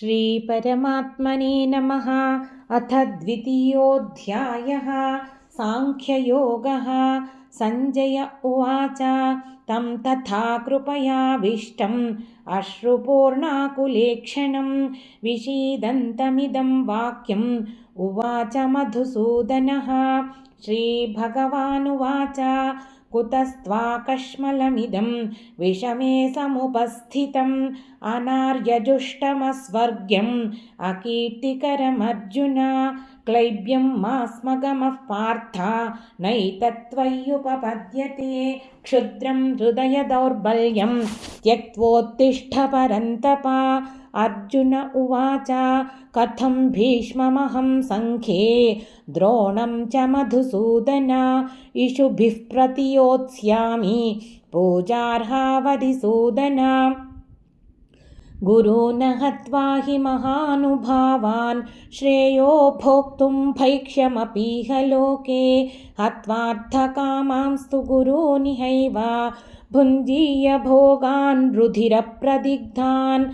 श्रीपरमात्मने नमः। अथ द्वितीयोऽध्यायः। साङ्ख्ययोगः। सञ्जय उवाच। तं तथा कृपयाविष्टम्। अश्रुपूर्णाकुलेक्षणं विषीदन्तमिदं वाक्यम्। उवाच मधुसूदनः। श्रीभगवानुवाच कुतस्त्वाकश्मलमिदं विषमे समुपस्थितम् अनार्यजुष्टमस्वर्ग्यम् अकीर्तिकरमर्जुन क्लैब्यं मास्मगमः पार्थ नैतत्त्वय्युपपद्यते क्षुद्रं हृदयदौर्बल्यं त्यक्त्वोत्तिष्ठ परन्तप अर्जुन उवाच कथं भीष्ममहं सङ्ख्ये द्रोणं च मधुसूदन इषुभिः प्रतियोत्स्यामि पूजार्हावधिसूदन गुरून् हत्वा हि महानुभावान् श्रेयो भोक्तुं भैक्ष्यमपीह लोके हत्वार्थकामांस्तु गुरूनिहैव भुञ्जीय भोगान् रुधिरप्रदिग्धान्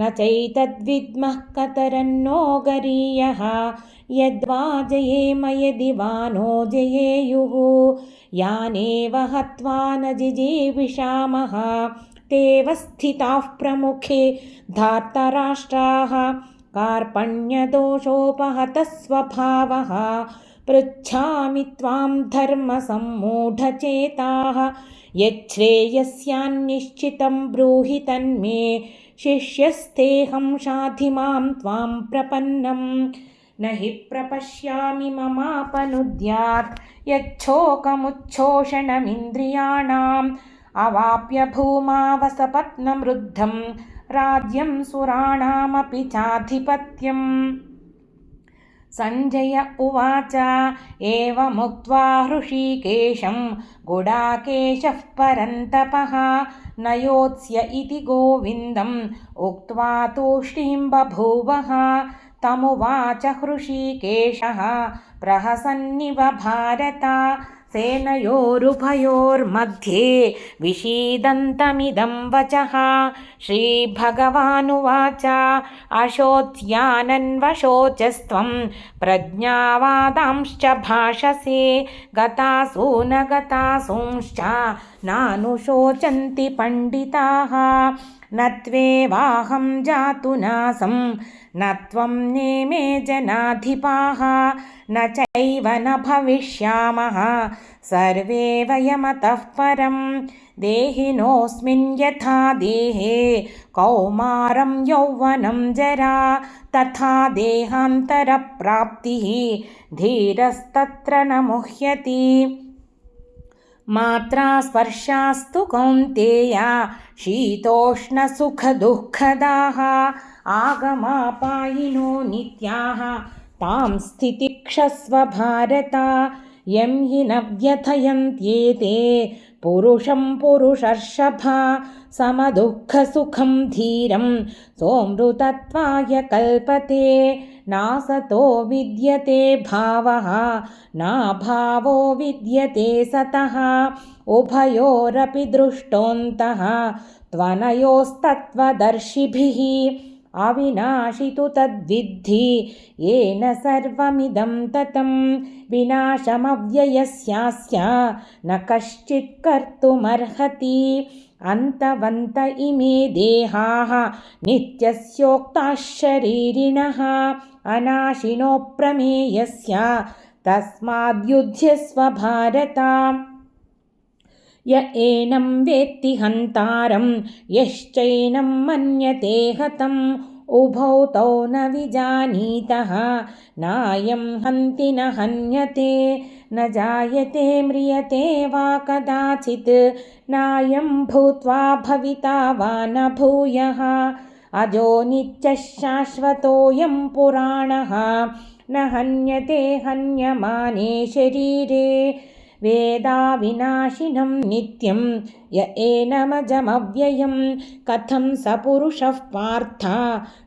न चैतद्विद्मः कतरन्नो गरीयः। यद्वा जयेम यदि वा नो जयेयुः। यानेव हत्वा न जिजीविषामः। तेव स्थिताः प्रमुखे धार्तराष्ट्राः। कार्पण्यदोषोपहतस्वभावः। पृच्छामि त्वां धर्मसम्मूढचेताः। यच्छ्रेयस्यान्निश्चितं ब्रूहि तन्मे शिष्यस्तेऽहं शाधि मां त्वां प्रपन्नं। न हि प्रपश्यामि ममापनुद्यात्। यच्छोकमुच्छोषणमिन्द्रियाणाम् अवाप्य भूमावसपत्नमृद्धं। राज्यं सुराणामपि चाधिपत्यम् सञ्जय उवाच एवमुक्त्वा हृषीकेशं गुडाकेशः परन्तपः न योत्स्य इति गोविन्दम् उक्त्वा तूष्णीं बभूवः। तमुवाच हृषीकेशः प्रहसन्निव भारत सेनयोरुभयोर्मध्ये विषीदन्तमिदं वचः। श्रीभगवानुवाच अशोच्यानन्वशोचस्त्वं प्रज्ञावादांश्च भाषसे गतासु न गतासूंश्च नानुशोचन्ति पण्डिताः न त्वेवाहं जातु नासं न त्वं नेमे जनाधिपाः न चैव न भविष्यामः। सर्वे वयमतः परं देहिनोऽस्मिन् यथा देहे कौमारं यौवनं जरा तथा देहान्तरप्राप्तिः धीरस्तत्र न मुह्यति। मात्रा स्पर्शास्तु कौन्तेया शीतोष्णसुखदुःखदाः आगमापायिनो नित्याः तां स्थितिक्षस्व भारत यं हि न व्यथयन्त्येते पुरुषं पुरुषर्षभा समदुःखसुखं धीरं सोऽमृतत्वाय कल्पते नासतो विद्यते भावः नाभावो विद्यते सतः उभयोरपि दृष्टोऽन्तः त्वनयोस्तत्त्वदर्शिभिः अविनाशि तु तद्विद्धि येन सर्वमिदं ततं विनाशमव्ययस्यास्य न कश्चित् कर्तुमर्हति। अन्तवन्त इमे देहाः नित्यस्योक्ताः शरीरिणः अनाशिनोप्रमेयस्य तस्माद्युध्यस्व भारत य एनं वेत्ति हन्तारं यश्चैनं मन्यते हतम्। उभौ तौ न विजानीतः नायं हन्ति न हन्यते। न जायते म्रियते वा कदाचित् नायं भूत्वा भविता वा न भूयः। अजो नित्यः शाश्वतोऽयं पुराणः न हन्यते हन्यमाने शरीरे वेदाविनाशिनं नित्यं य एनमजमव्ययं कथं स पुरुषः पार्थ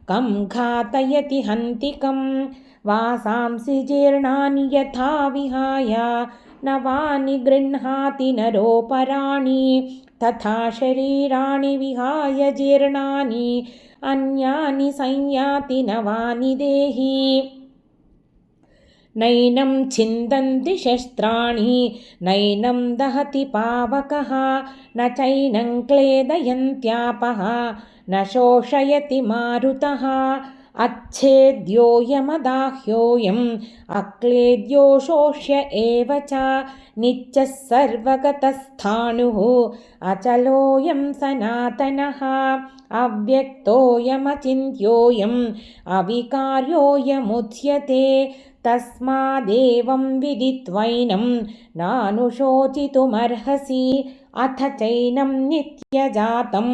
कं घातयति हन्तिकं वासांसि जीर्णानि यथा विहाय नवानि गृह्णाति नरोपराणि तथा शरीराणि विहाय जीर्णानि अन्यानि संयाति नवानि देहि नैनं छिन्दन्ति शस्त्राणि नैनं दहति पावकः न चैनं क्लेदयन्त्यापः न शोषयति मारुतः। अच्छेद्योऽयमदाह्योऽयम् अक्लेद्यो शोष्य एव च नित्यः सर्वगतस्थाणुः। अचलोऽयं सनातनः अव्यक्तोऽयमचिन्त्योऽयम् अविकार्योऽयमुच्यते तस्मादेवं विदित्वैनं नानुशोचितुमर्हसि अथ चैनं नित्यजातं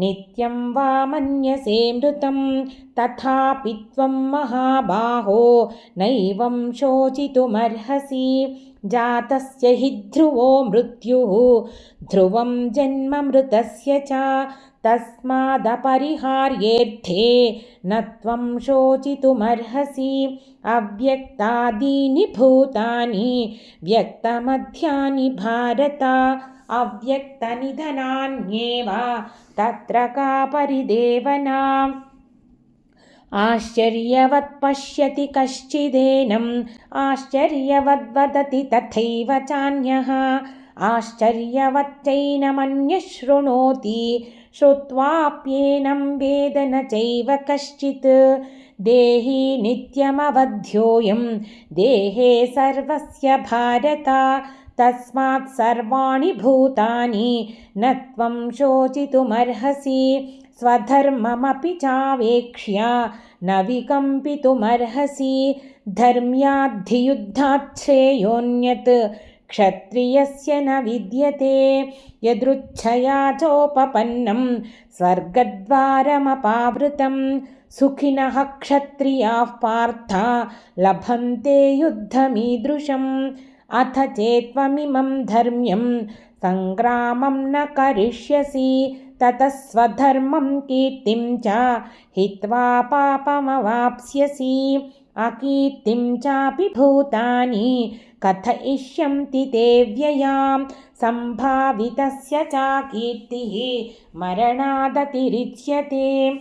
नित्यं वा मन्यसे मृतं तथापि त्वं महाबाहो नैवं शोचितुमर्हसि। जातस्य हि ध्रुवो मृत्युः ध्रुवं जन्ममृतस्य च तस्मादपरिहार्येऽर्थे न त्वं शोचितुमर्हसि। अव्यक्तादीनि भूतानि व्यक्तमध्यानि भारत अव्यक्तनिधनान्येव तत्र का परिदेवना आश्चर्यवत् पश्यति कश्चिदेनम् आश्चर्यवद्वदति तथैव चान्यः आश्चर्यवच्चैनमन्यः शृणोति श्रुत्वाप्येनं वेद न चैव कश्चित्। देही नित्यमवध्योऽयं। देहे सर्वस्य भारत। तस्मात् सर्वाणि भूतानि। न त्वं शोचितुमर्हसि। स्वधर्ममपि चावेक्ष्य। न विकम्पितुमर्हसि। धर्म्याद्धियुद्धाच्छ्रेयोऽन्यत् क्षत्रियस्य न विद्यते यदृच्छया चोपपन्नं स्वर्गद्वारमपावृतं सुखिनः क्षत्रियाः पार्थ लभन्ते युद्धमीदृशम् अथ चेत्त्वमिमं धर्म्यं सङ्ग्रामं न करिष्यसि ततः स्वधर्मं कीर्तिं च हित्वा पापमवाप्स्यसि अकीर्तिं चापि भूतानि कथयिष्यन्ति ते व्ययां सम्भावितस्य च कीर्तिः मरणादतिरिच्यते।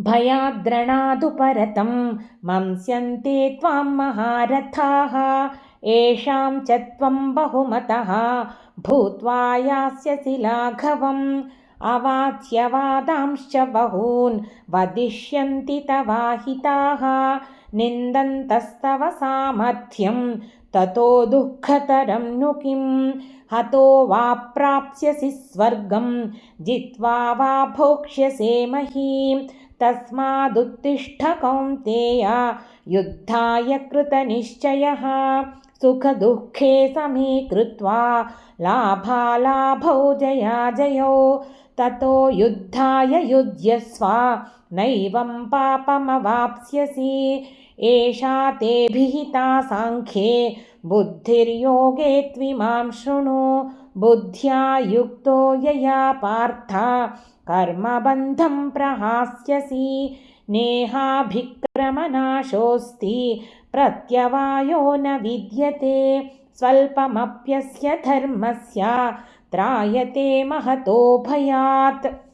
भयाद्रणादुपरतं मंस्यन्ते त्वां महारथाः। येषां च त्वं बहुमतः भूत्वा यास्यसि लाघवम्। अवाच्यवादांश्च बहून् वदिष्यन्ति तवाहिताः निन्दन्तस्तव सामर्थ्यं ततो दुःखतरं नु किं हतो वा प्राप्स्यसि स्वर्गं जित्वा वा भोक्ष्यसे महीं। तस्मादुत्तिष्ठ कौन्तेय। युद्धाय कृतनिश्चयः। सुखदुःखे समीकृत्वा लाभालाभौ जयाजयौ ततो युद्धाय युध्यस्व नैवं पापमवाप्स्यसि। एषा ते विहिता साङ्ख्ये बुद्धिर्योगे त्विमां शृणु। बुद्ध्या युक्तो यया पार्थ कर्मबन्धं प्रहास्यसि। नेहाभिक्रमनाशोऽस्ति प्रत्यवायो न विद्यते। स्वल्पमप्यस्य धर्मस्य त्रायते महतो भयात्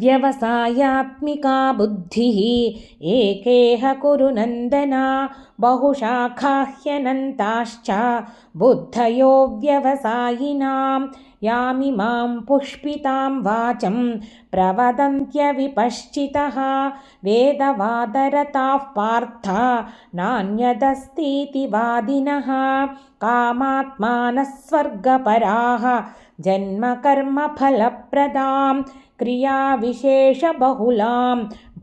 व्यवसायात्मिका बुद्धिः एकेह कुरु नन्दना बहुशाखाह्यनन्ताश्च बुद्धयो व्यवसायिनां यामिमां पुष्पितां वाचं प्रवदन्त्यविपश्चितः वेदवादरताः पार्थ नान्यदस्तीति वादिनः कामात्मानः स्वर्गपराः जन्मकर्मफलप्रदां क्रियाविशेषबहुलां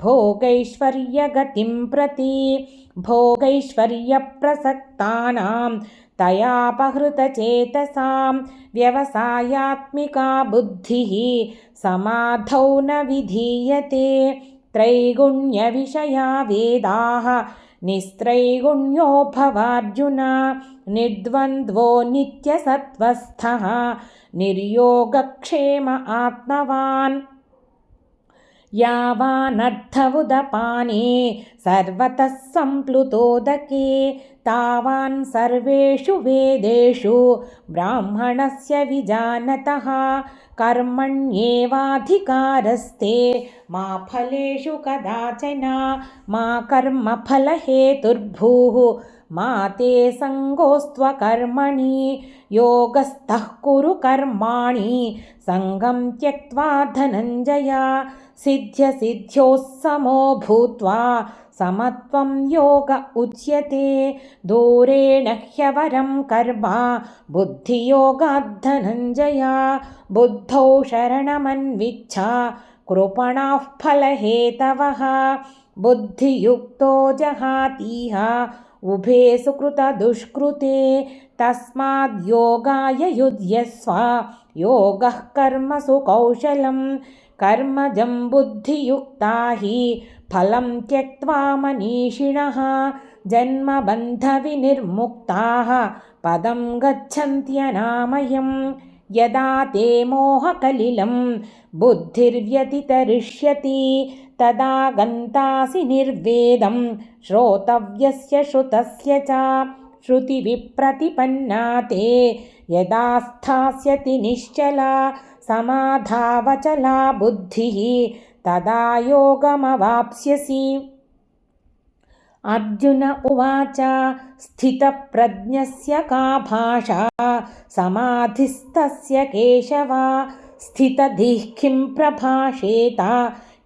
भोगैश्वर्यगतिं प्रति भोगैश्वर्यप्रसक्तानां तयापहृतचेतसां व्यवसायात्मिका बुद्धिः समाधौ न विधीयते त्रैगुण्यविषया वेदाः निस्त्रैगुण्यो भवार्जुन निर्द्वन्द्वो नित्यसत्त्वस्थः निर्योगक्षेम आत्मवान्। यावानर्थवुदपाने सर्वतः सम्प्लुतोदके तावान् सर्वेषु वेदेषु ब्राह्मणस्य विजानतः। कर्मण्येवाधिकारस्ते मा फलेषु कदाचन। मा कर्मफलहेतुर्भूः मा ते सङ्गोस्त्वकर्मणि योगस्थः कुरु कर्माणि। सङ्गं त्यक्त्वा धनञ्जय सिद्ध्यसिद्ध्योः समो भूत्वा समत्वं योग उच्यते। दूरेण ह्यवरं कर्म बुद्धियोगाद्धनञ्जया बुद्धौ शरणमन्विच्छ कृपणाः फलहेतवः। बुद्धियुक्तो जहातीह उभे सुकृतदुष्कृते तस्माद्योगाय युध्यस्व। योगः कर्मसु कौशलं कर्मजं बुद्धियुक्ता हि। फलं त्यक्त्वा मनीषिणः जन्मबन्धविनिर्मुक्ताः। पदं गच्छन्त्यनामयं यदा ते मोहकलिलं बुद्धिर्व्यतितरिष्यति तदा गन्तासि निर्वेदं श्रोतव्यस्य श्रुतस्य च श्रुतिविप्रतिपन्ना ते यदा स्थास्यति निश्चला समाधावचला बुद्धिः तदा योगमवाप्स्यसि। अर्जुन उवाच स्थितप्रज्ञस्य का भाषा? समाधिस्तस्य केशव? स्थितधिः किं प्रभाषेत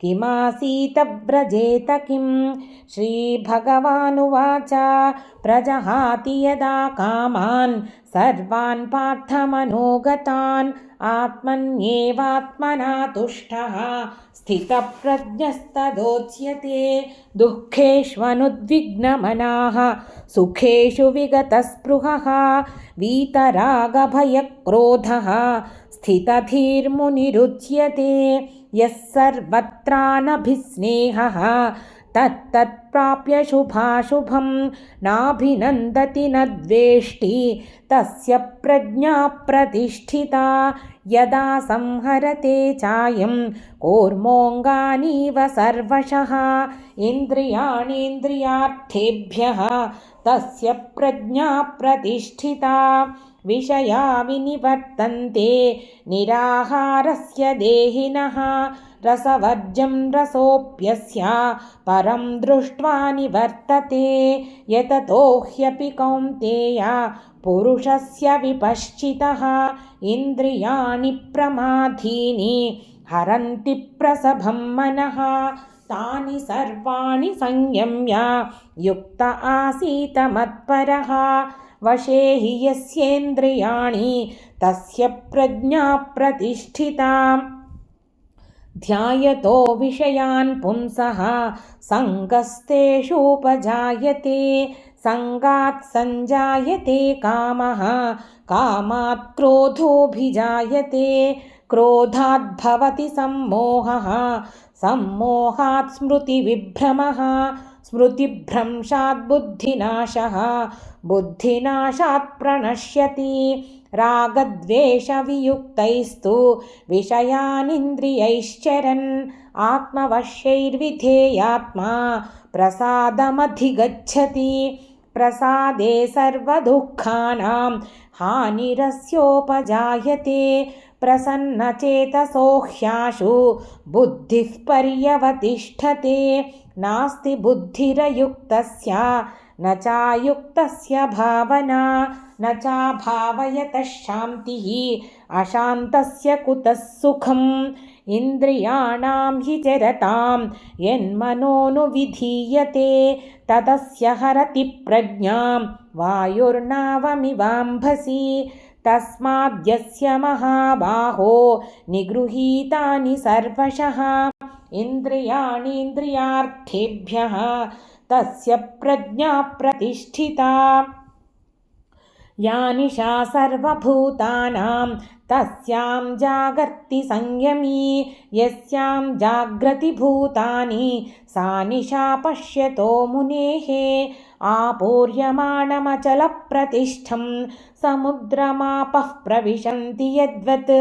किमासीत व्रजेत किं श्रीभगवानुवाच। प्रजहाति यदा कामान् सर्वान् पार्थमनोगतान् आत्मन्येवात्मना तुष्टः। स्थितप्रज्ञस्तदोच्यते दुःखेष्वनुद्विग्नमनाः सुखेषु विगतस्पृहः वीतरागभयक्रोधः स्थितधीर्मुनिरुच्यते। यः सर्वत्रानभिस्नेहः तत्तत्प्राप्य शुभाशुभं नाभिनन्दति न द्वेष्टि। तस्य प्रज्ञा प्रतिष्ठिता यदा संहरते चायं कूर्मोऽङ्गानीव सर्वशः। इन्द्रियाणीन्द्रियार्थेभ्यः तस्य प्रज्ञा प्रतिष्ठिता विषया विनिवर्तन्ते निराहारस्य देहिनः रसवर्जं रसोऽप्यस्य परं दृष्ट्वा निवर्तते यततो ह्यपि कौन्तेय पुरुषस्य विपश्चितः इन्द्रियाणि प्रमाधीनि हरन्ति प्रसभं मनः तानि सर्वाणि संयम्य युक्त आसीत मत्परः वशे हि यस्येन्द्रियाणि, तस्य प्रज्ञा प्रतिष्ठिता। ध्यायतो विषयान् पुंसः, सङ्गस्तेषूपजायते, सङ्गात् सञ्जायते कामः, कामात् क्रोधोऽभिजायते क्रोधाद्भवति सम्मोहः, सम्मोहात् स्मृतिविभ्रमः। स्मृतिभ्रंशात् बुद्धिनाशः बुद्धिनाशात् प्रणश्यति। रागद्वेषवियुक्तैस्तु। विषयानिन्द्रियैश्चरन्। आत्मवश्यैर्विधेयात्मा। प्रसादमधिगच्छति। प्रसादे सर्वदुःखानां हानिरस्योपजायते। प्रसन्नचेतसो ह्याशु बुद्धिः पर्यवतिष्ठते नास्ति बुद्धिरयुक्तस्य न चायुक्तस्य भावना न चाभावयतः शान्तिः अशान्तस्य कुतः सुखम्? इन्द्रियाणां हि चरतां यन्मनोनुविधीयते तदस्य हरति प्रज्ञां वायुर्नावमिवाम्भसि तस्माद्यस्य महाबाहो निगृहीतानि सर्वशः इन्द्रियाणीन्द्रियार्थेभ्यः तस्य प्रज्ञा प्रतिष्ठिता। या निशा सर्वभूतानां तस्यां जागर्ति संयमी यस्यां जाग्रति भूतानि सा निशा पश्यतो मुनेः आपूर्यमाणमचलप्रतिष्ठं समुद्रमापः प्रविशन्ति यद्वत्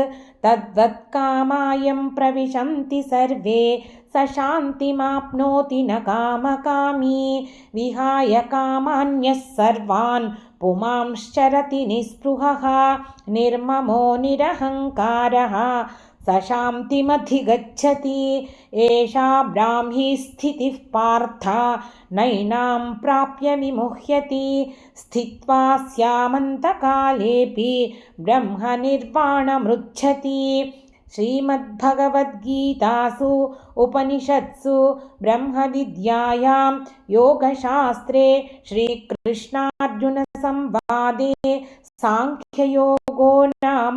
तद्वत् कामायं प्रविशन्ति सर्वे स शान्तिमाप्नोति न कामकामी। विहाय कामान्यः सर्वान् पुमांश्चरति निःस्पृहः निर्ममो निरहङ्कारः स शान्तिमधिगच्छति एषा ब्राह्मी स्थितिः पार्थ नैनां प्राप्य विमुह्यति। स्थित्वा स्यामन्तकालेऽपि ब्रह्मनिर्वाणमृच्छति। श्रीमद्भगवद्गीतासु उपनिषत्सु ब्रह्मविद्यायां योगशास्त्रे श्रीकृष्णार्जुनसंवादे साङ्ख्ययोगो नाम